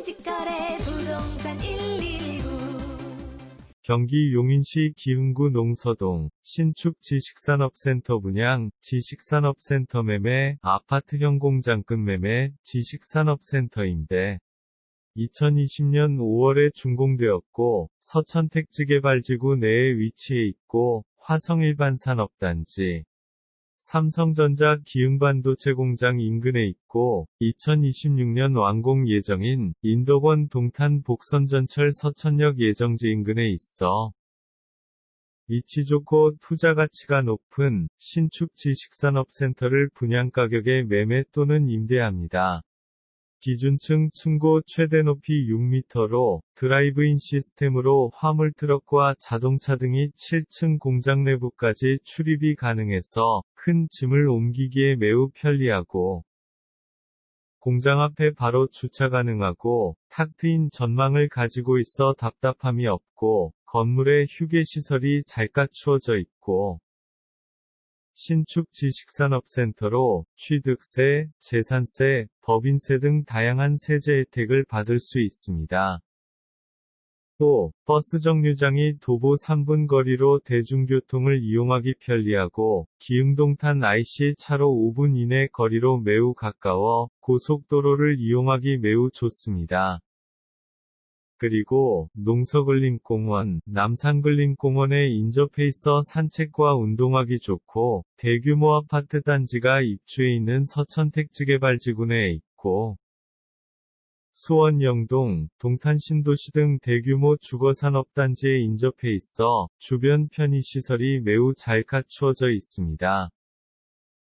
부동산 직거래 부동산 119 경기 용인시 기흥구 농서동 신축 지식산업센터 분양 지식산업센터 매매 아파트형 공장급 매매 지식산업센터인데 2020년 5월에 준공되었고 서천택지개발지구 내에 위치해 있고 화성일반산업단지 삼성전자 기흥반도체 공장 인근에 있고 2026년 완공 예정인 인덕원 동탄 복선전철 서천역 예정지 인근에 있어 위치 좋고 투자 가치가 높은 신축 지식산업센터를 분양 가격에 매매 또는 임대합니다. 기준층 층고 최대 높이 6m로 드라이브인 시스템으로 화물 트럭과 자동차 등이 7층 공장 내부까지 출입이 가능해서 큰 짐을 옮기기에 매우 편리하고 공장 앞에 바로 주차 가능하고 탁 트인 전망을 가지고 있어 답답함이 없고 건물에 휴게 시설이 잘 갖추어져 있고 신축 지식산업센터로 취득세, 재산세, 법인세 등 다양한 세제 혜택을 받을 수 있습니다. 또, 버스 정류장이 도보 3분 거리로 대중교통을 이용하기 편리하고, 기흥동탄 IC 차로 5분 이내 거리로 매우 가까워, 고속도로를 이용하기 매우 좋습니다. 그리고 농서글림공원, 남산글림공원에 인접해 있어 산책과 운동하기 좋고 대규모 아파트 단지가 입주해 있는 서천택지개발지구내에 있고 수원 영동, 동탄 신도시 등 대규모 주거산업단지에 인접해 있어 주변 편의시설이 매우 잘 갖추어져 있습니다.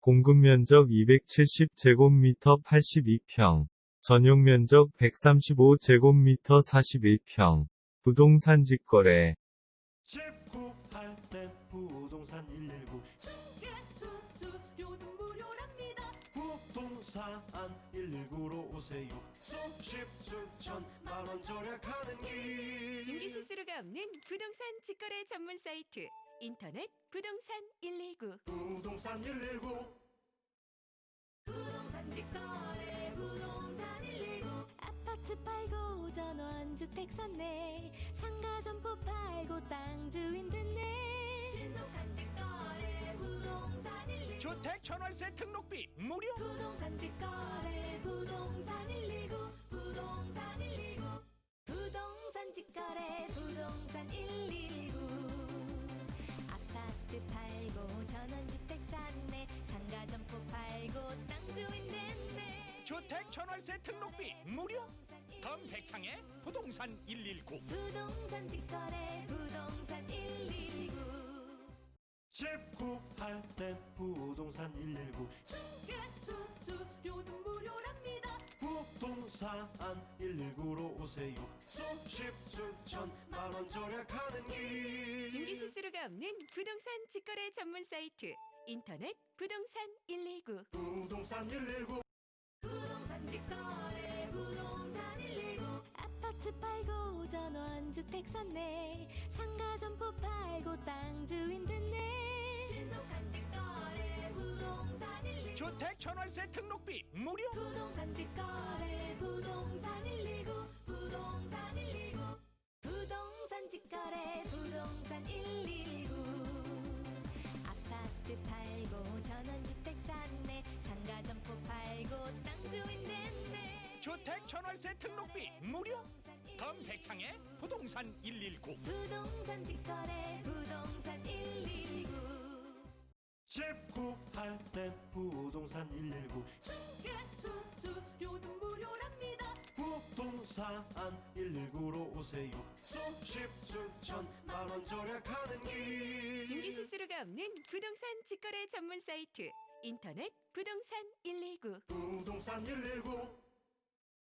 공급 면적 270제곱미터 82평, 전용 면적 135제곱미터 41평. 부동산 직거래. 집 구할 때 부동산 119 수수료도 무료랍니다. 부동산 119로 오세요. 수십 수천 만원 절약하는 길. 중개 수수료가 없는 부동산 직거래 전문 사이트 인터넷 부동산 119 부동산 119 부동산 직거래 팔고 전원 주택 샀네. 상가 점포 팔고 땅 주인 됐네. 신속한 직거래 부동산 119 주택 전월세 등록비 무료. 부동산 직거래 부동산 119 부동산 119 부동산 직거래 부동산 119 아파트 팔고 전원주택 샀네. 상가 점포 팔고 땅 주인 됐네. 주택 전월세 등록비 무료 검색창에 부동산 119 부동산 직거래 부동산 119 집 구할 때 부동산 119 수수료도 무료랍니다. 부동산 119로 오세요. 수십 수천 만원 절약하는 길. 중개 수수료가 없는 부동산 직거래 전문 사이트 인터넷 부동산 119 부동산 119 팔고 전원주택 샀네. 상가 점포 팔고 땅 주인 됐네. 신속한 직거래 부동산 119 주택 전월세 등록비 무료. 부동산 직거래 부동산 119 부동산 119 부동산 직거래 부동산 119 아파트 팔고 전원주택 샀네. 상가 점포 팔고 땅 주인 됐네. 주택 전월세 등록비 무료 검색창에 부동산 119 부동산 직거래 부동산 119 집 구할 때 부동산 119 수수료도 무료랍니다. 부동산 119로 오세요. 수십 수천 만원 절약하는 길. 중개 수수료가 없는 부동산 직거래 전문 사이트. 인터넷 부동산 119 부동산 119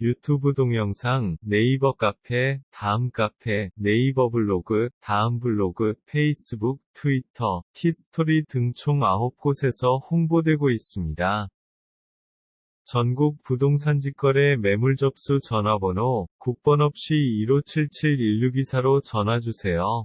유튜브 동영상, 네이버 카페, 다음 카페, 네이버 블로그, 다음 블로그, 페이스북, 트위터, 티스토리 등 총 9곳에서 홍보되고 있습니다. 전국 부동산 직거래 매물 접수 전화번호 국번 없이 1577-1624로 전화주세요.